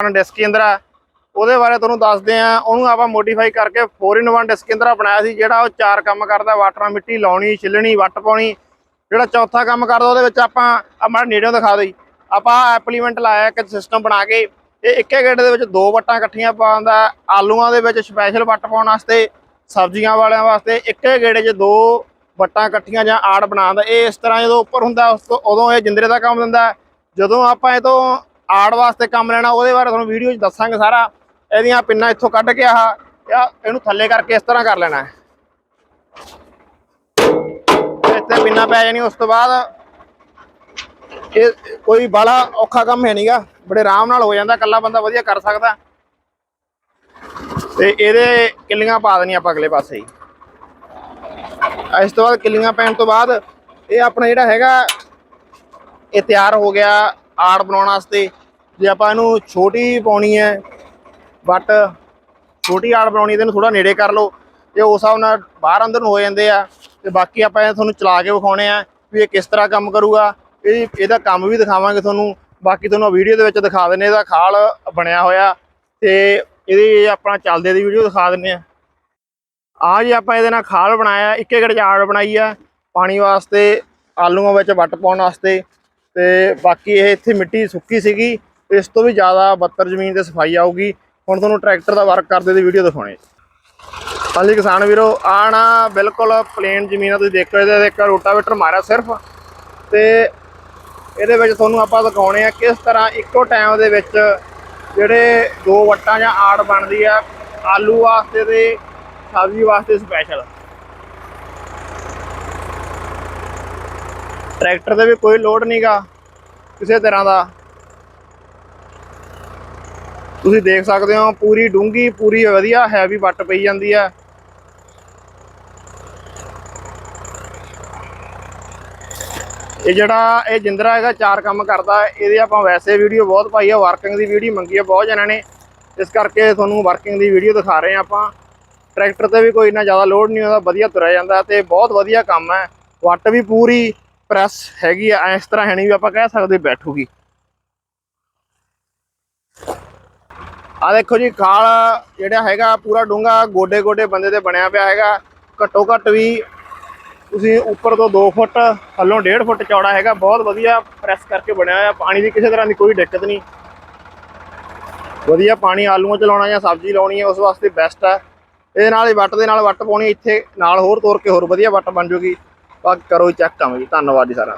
ਆਪਣਾ ਡਿਸਕ ਉਹਦੇ ਬਾਰੇ ਤੁਹਾਨੂੰ ਦੱਸਦੇ ਆ। ਉਹਨੂੰ ਆਪਾਂ ਮੋਡੀਫਾਈ ਕਰਕੇ 4 in 1 ਡਿਸਕ ਬਣਾਇਆ ਸੀ, ਜਿਹੜਾ ਉਹ ਚਾਰ ਕੰਮ ਕਰਦਾ। ਵਾਟਰ ਮਿੱਟੀ ਲਾਉਣੀ, ਛਿੱਲਣੀ, ਵੱਟ ਪਾਉਣੀ। ਜਿਹੜਾ ਚੌਥਾ ਕੰਮ ਕਰਦਾ, ਉਹਦੇ ਵਿੱਚ ਆਪਾਂ ਆਪਣਾ ਨੇੜਿਓਂ ਦਿਖਾ ਦਈ। ਆਪਾਂ ਐਪਲੀਮੈਂਟ ਲਾਇਆ, ਇੱਕ ਸਿਸਟਮ ਬਣਾ ਕੇ। ਇਹ ਇੱਕੇ ਗੇੜੇ ਦੇ ਵਿੱਚ ਦੋ ਵੱਟਾਂ ਇਕੱਠੀਆਂ ਪਾਉਂਦਾ ਆਲੂਆਂ ਦੇ ਵਿੱਚ ਸਪੈਸ਼ਲ ਵੱਟ ਪਾਉਣ ਵਾਸਤੇ, ਸਬਜ਼ੀਆਂ ਵਾਲਿਆਂ ਵਾਸਤੇ ਇੱਕੇ ਗੇੜੇ 'ਚ ਦੋ ਵੱਟਾਂ ਇਕੱਠੀਆਂ ਜਾਂ ਆੜ ਬਣਾਉਂਦਾ ਇਹ ਇਸ ਤਰ੍ਹਾਂ ਜਦੋਂ ਉੱਪਰ ਹੁੰਦਾ, ਉਸ ਤੋਂ ਉਦੋਂ ਇਹ ਜਿੰਦਰੇ ਦਾ ਕੰਮ ਦਿੰਦਾ। ਜਦੋਂ ਆਪਾਂ ਇਹ ਤੋਂ ਆੜ ਵਾਸਤੇ ਕੰਮ ਲੈਣਾ, ਉਹਦੇ ਬਾਰੇ ਤੁਹਾਨੂੰ ਵੀਡੀਓ 'ਚ ਦੱਸਾਂਗੇ ਸਾਰਾ। ਇਹਦੀਆਂ ਪਿੰਨਾਂ ਇੱਥੋਂ ਕੱਢ ਕੇ ਆਹ ਇਹਨੂੰ ਥੱਲੇ ਕਰਕੇ ਇਸ ਤਰ੍ਹਾਂ ਕਰ ਲੈਣਾ ਹੈ। ਇੱਥੇ ਪਿੰਨਾਂ ਪੈ ਜਾਣੀ ਉਸ ਤੋਂ ਬਾਅਦ ਇਹ ਕੋਈ ਬੜਾ ਔਖਾ ਕੰਮ ਹੈ ਨਹੀਂਗਾ ਬੜੇ ਆਰਾਮ ਨਾਲ ਹੋ ਜਾਂਦਾ, ਇਕੱਲਾ ਬੰਦਾ ਵਧੀਆ ਕਰ ਸਕਦਾ। ਤੇ ਇਹਦੇ ਕਿੱਲੀਆਂ ਪਾ ਦੇਣੀਆਂ ਆਪਾਂ ਅਗਲੇ ਪਾਸੇ ਹੀ। ਇਸ ਤੋਂ ਬਾਅਦ ਕਿੱਲੀਆਂ ਪੈਣ ਤੋਂ ਬਾਅਦ ਇਹ ਆਪਣਾ ਜਿਹੜਾ ਹੈਗਾ, ਇਹ ਤਿਆਰ ਹੋ ਗਿਆ। ਆੜ ਬਣਾਉਣ ਵਾਸਤੇ। ਜੇ ਆਪਾਂ ਇਹਨੂੰ ਛੋਟੀ ਪਾਉਣੀ ਹੈ ਬਟ ਛੋਟੀ ਆੜ ਬਣਾਉਣੀ ਤੇ ਇਹਨੂੰ ਥੋੜਾ ਨੇੜੇ ਕਰ ਲਓ। ਤੇ ਉਸ ਹਿਸਾਬ ਨਾਲ ਬਾਹਰ ਅੰਦਰ ਨੂੰ ਹੋ ਜਾਂਦੇ ਆ। ਤੇ ਬਾਕੀ ਆਪਾਂ ਇਹ ਤੁਹਾਨੂੰ ਚਲਾ ਕੇ ਵਿਖਾਉਣੇ ਆ ਵੀ ਇਹ ਕਿਸ ਤਰ੍ਹਾਂ ਕੰਮ ਕਰੂਗਾ। ਇਹ ਇਹਦਾ ਕੰਮ ਵੀ ਦਿਖਾਵਾਂਗੇ ਤੁਹਾਨੂੰ। ਬਾਕੀ ਤੁਹਾਨੂੰ ਵੀਡੀਓ ਦੇ ਵਿੱਚ ਦਿਖਾ ਦਿੰਨੇ ਇਹਦਾ ਖਾਲ ਬਣਿਆ ਹੋਇਆ। ਤੇ ਇਹਦੀ ਆਪਣਾ ਚੱਲਦੇ ਦੀ ਵੀਡੀਓ ਦਿਖਾ ਦਿੰਨੇ ਆ ਆ ਜੀ ਆਪਾਂ ਇਹਦੇ ਨਾਲ ਖਾਲ ਬਣਾਇਆ ਇੱਕੇ ਗੜ ਆੜ ਬਣਾਈ ਆ। ਪਾਣੀ ਵਾਸਤੇ, ਆਲੂਆਂ ਵਿੱਚ ਵੱਟ ਪਾਉਣ ਵਾਸਤੇ। ਤੇ ਬਾਕੀ ਇਹ ਇੱਥੇ ਮਿੱਟੀ ਸੁੱਕੀ ਸੀਗੀ ਇਸ ਤੋਂ ਵੀ ਜ਼ਿਆਦਾ 72 ਜ਼ਮੀਨ ਤੇ ਸਫ਼ਾਈ ਆਊਗੀ। ਹੁਣ ਤੁਹਾਨੂੰ ਟਰੈਕਟਰ ਦਾ ਵਰਕ ਕਰਦੇ ਦੀ ਵੀਡੀਓ ਦਿਖਾਉਣੀ ਹਾਂਜੀ ਕਿਸਾਨ ਵੀਰੋ, ਆਹ ਨਾ ਬਿਲਕੁਲ ਪਲੇਨ ਜ਼ਮੀਨ ਆ, ਤੁਸੀਂ ਦੇਖੋ ਇਹਦੇ ਤੇ ਇੱਕ ਰੋਟਾਵੇਟਰ ਮਾਰਿਆ ਸਿਰਫ। ਤੇ ਇਹਦੇ ਵਿੱਚ ਤੁਹਾਨੂੰ ਆਪਾਂ ਦਿਖਾਉਣੇ ਆ ਕਿਸ ਤਰ੍ਹਾਂ ਇੱਕੋ ਟਾਈਮ ਦੇ ਵਿੱਚ ਜਿਹੜੇ ਦੋ ਵੱਟਾਂ ਜਾਂ ਆੜ ਬਣਦੀ ਆ, ਆਲੂ ਵਾਸਤੇ ਤੇ ਸਬਜ਼ੀ ਵਾਸਤੇ ਸਪੈਸ਼ਲ ਟਰੈਕਟਰ ਦੇ ਵੀ ਕੋਈ ਲੋਡ ਨਹੀਂਗਾ ਕਿਸੇ ਤਰ੍ਹਾਂ ਦਾ। ਤੁਸੀਂ ਦੇਖ ਸਕਦੇ ਹੋ, ਪੂਰੀ ਡੂੰਗੀ ਪੂਰੀ ਵਧੀਆ ਹੈਵੀ ਵੱਟ ਪਈ ਜਾਂਦੀ ਹੈ। ਇਹ ਜਿਹੜਾ, ਇਹ ਜਿੰਦਰਾ ਹੈਗਾ, ਚਾਰ ਕੰਮ ਕਰਦਾ ਇਹਦੇ ਆਪਾਂ ਵੈਸੇ ਵੀਡੀਓ ਬਹੁਤ ਪਾਈ ਆ ਵਰਕਿੰਗ ਦੀ ਵੀਡੀਓ ਮੰਗੀ ਆ ਬਹੁਤ ਜਣਾਂ ਨੇ। ਇਸ ਕਰਕੇ ਤੁਹਾਨੂੰ ਵਰਕਿੰਗ ਦੀ ਵੀਡੀਓ ਦਿਖਾ ਰਹੇ ਆ ਆਪਾਂ। ਟਰੈਕਟਰ ਤੇ ਵੀ ਕੋਈ ਇੰਨਾ ਜ਼ਿਆਦਾ ਲੋਡ ਨਹੀਂ ਹੁੰਦਾ, ਵਧੀਆ ਤੁਰਿਆ ਜਾਂਦਾ ਤੇ ਬਹੁਤ ਵਧੀਆ ਕੰਮ ਹੈ। ਵੱਟ ਵੀ ਪੂਰੀ ਪ੍ਰੈਸ ਹੈਗੀ ਆ ਇਸ ਤਰ੍ਹਾਂ ਹੈ ਨਹੀਂ ਵੀ ਆਪਾਂ ਕਹਿ ਸਕਦੇ ਬੈਠੂਗੀ। ਆ ਦੇਖੋ ਜੀ ਖਾਲ ਜਿਹੜਾ ਹੈਗਾ, ਪੂਰਾ ਡੂੰਗਾ ਗੋਡੇ ਗੋਡੇ ਬੰਦੇ ਤੇ ਬਣਿਆ ਪਿਆ ਹੈਗਾ। ਘੱਟੋ ਘੱਟ ਵੀ ਤੁਸੀਂ ਉੱਪਰ ਤੋਂ 2 ਫੁੱਟ, ਥੱਲੋਂ 1.5 ਫੁੱਟ ਚੌੜਾ ਹੈਗਾ। ਬਹੁਤ ਵਧੀਆ ਪ੍ਰੈਸ ਕਰਕੇ ਬਣਿਆ ਹੋਇਆ। ਪਾਣੀ ਦੀ ਕਿਸੇ ਤਰ੍ਹਾਂ ਦੀ ਕੋਈ ਦਿੱਕਤ ਨਹੀਂ। ਵਧੀਆ ਪਾਣੀ ਆਲੂਆਂ ਚ ਲਾਉਣਾ ਜਾਂ ਸਬਜ਼ੀ ਲਾਉਣੀ ਹੈ ਉਸ ਵਾਸਤੇ ਬੈਸਟ ਹੈ ਇਹਦੇ ਨਾਲ ਹੀ ਵੱਟ ਦੇ ਨਾਲ ਵੱਟ ਪਾਉਣੀ, ਇੱਥੇ ਨਾਲ ਹੋਰ ਤੋਰ ਕੇ ਹੋਰ ਵਧੀਆ ਵੱਟ ਬਣ ਜੂਗੀ। ਬਾਕੀ ਕਰੋ ਚੈੱਕ ਕੰਮ ਜੀ ਧੰਨਵਾਦ ਜੀ ਸਾਰਾ